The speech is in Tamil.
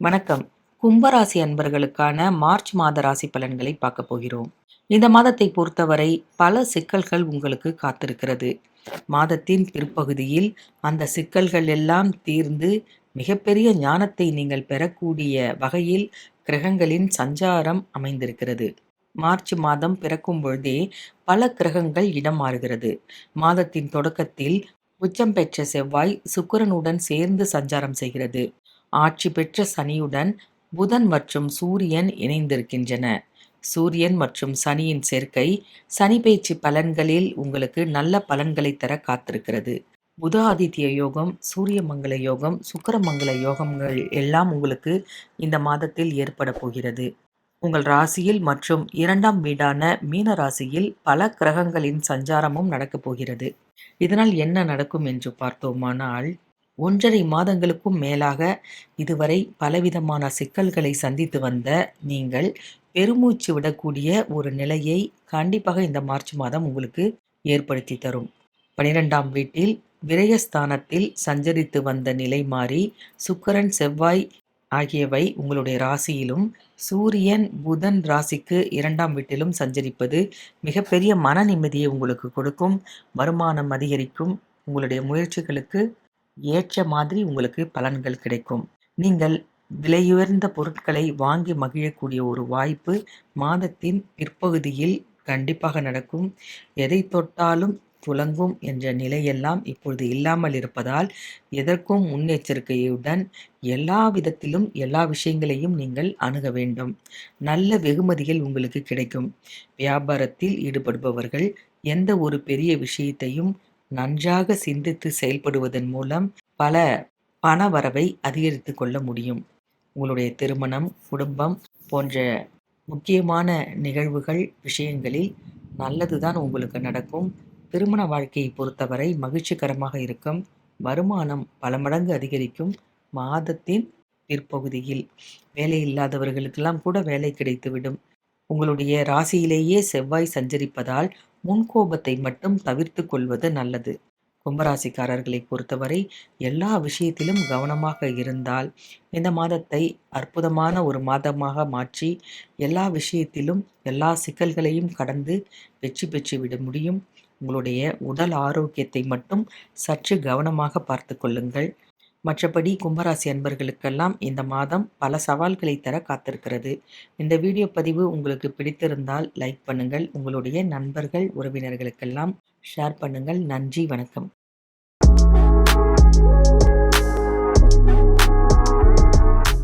வணக்கம். கும்பராசி அன்பர்களுக்கான மார்ச் மாத ராசி பலன்களை பார்க்க போகிறோம். இந்த மாதத்தை பொறுத்தவரை பல சிக்கல்கள் உங்களுக்கு காத்திருக்கிறது. மாதத்தின் பிற்பகுதியில் அந்த சிக்கல்கள் எல்லாம் தீர்ந்து மிகப்பெரிய ஞானத்தை நீங்கள் பெறக்கூடிய வகையில் கிரகங்களின் சஞ்சாரம் அமைந்திருக்கிறது. மார்ச் மாதம் பிறக்கும் பொழுதே பல கிரகங்கள் இடம் மாறுகிறது. மாதத்தின் தொடக்கத்தில் உச்சம் பெற்ற செவ்வாய் சுக்கிரனுடன் சேர்ந்து சஞ்சாரம் செய்கிறது. ஆட்சி பெற்ற சனியுடன் புதன் மற்றும் சூரியன் இணைந்திருக்கின்றன. சூரியன் மற்றும் சனியின் சேர்க்கை சனி பேச்சு பலன்களில் உங்களுக்கு நல்ல பலன்களை தர காத்திருக்கிறது. புத ஆதித்ய யோகம் சூரிய மங்கள யோகம் சுக்கரமங்கல யோகங்கள் எல்லாம் உங்களுக்கு இந்த மாதத்தில் ஏற்பட போகிறது. உங்கள் ராசியில் மற்றும் இரண்டாம் வீடான மீன ராசியில் பல கிரகங்களின் சஞ்சாரமும் நடக்கப் போகிறது. இதனால் என்ன நடக்கும் என்று பார்த்தோமானால் ஒன்றரை மாதங்களுக்கும் மேலாக இதுவரை பலவிதமான சிக்கல்களை சந்தித்து வந்த நீங்கள் பெருமூச்சு விடக்கூடிய ஒரு நிலையை கண்டிப்பாக இந்த மார்ச் மாதம் உங்களுக்கு ஏற்படுத்தி தரும். பனிரெண்டாம் வீட்டில் விரயஸ்தானத்தில் சஞ்சரித்து வந்த நிலை மாறி சுக்கரன் செவ்வாய் ஆகியவை உங்களுடைய ராசியிலும் சூரியன் புதன் ராசிக்கு இரண்டாம் வீட்டிலும் சஞ்சரிப்பது மிகப்பெரிய மன நிம்மதியை உங்களுக்கு கொடுக்கும் வருமானம் அதிகரிக்கும் உங்களுடைய முயற்சிகளுக்கு ஏற்ற மாதிரி உங்களுக்கு பலன்கள் கிடைக்கும். நீங்கள் விலையுயர்ந்த பொருட்களை வாங்கி மகிழக்கூடிய ஒரு வாய்ப்பு மாதத்தின் பிற்பகுதியில் கண்டிப்பாக நடக்கும். எதை தொட்டாலும் துலங்கும் என்ற நிலையெல்லாம் இப்பொழுது இல்லாமல் இருப்பதால் எதற்கும் முன்னெச்சரிக்கையுடன் எல்லா விதத்திலும் எல்லா விஷயங்களையும் நீங்கள் அணுக வேண்டும். நல்ல வெகுமதிகள் உங்களுக்கு கிடைக்கும். வியாபாரத்தில் ஈடுபடுபவர்கள் எந்த ஒரு பெரிய விஷயத்தையும் நன்றாக சிந்தித்து செயல்படுவதன் மூலம் பல பண வரவை அதிகரித்து கொள்ள முடியும். உங்களுடைய திருமணம் குடும்பம் போன்ற முக்கியமான நிகழ்வுகள் விஷயங்களில் நல்லதுதான் உங்களுக்கு நடக்கும். திருமண வாழ்க்கையை பொறுத்தவரை மகிழ்ச்சிகரமாக இருக்கும். வருமானம் பல மடங்கு அதிகரிக்கும். மாதத்தின் பிற்பகுதியில் வேலை இல்லாதவர்களுக்கெல்லாம் கூட வேலை கிடைத்துவிடும். உங்களுடைய ராசியிலேயே செவ்வாய் சஞ்சரிப்பதால் முன்கோபத்தை மட்டும் தவிர்த்து கொள்வது நல்லது. கும்பராசிக்காரர்களை பொறுத்தவரை எல்லா விஷயத்திலும் கவனமாக இருந்தால் இந்த மாதத்தை அற்புதமான ஒரு மாதமாக மாற்றி எல்லா விஷயத்திலும் எல்லா சிக்கல்களையும் கடந்து வெற்றி பெற்று விட முடியும். உங்களுடைய உடல் ஆரோக்கியத்தை மட்டும் சற்று கவனமாக பார்த்து கொள்ளுங்கள். மற்றபடி கும்பராசி அன்பர்களுக்கெல்லாம் இந்த மாதம் பல சவால்களை தர காத்திருக்கிறது. இந்த வீடியோ பதிவு உங்களுக்கு பிடித்திருந்தால் லைக் பண்ணுங்கள். உங்களுடைய நண்பர்கள் உறவினர்களுக்கெல்லாம் ஷேர் பண்ணுங்கள். நன்றி வணக்கம்.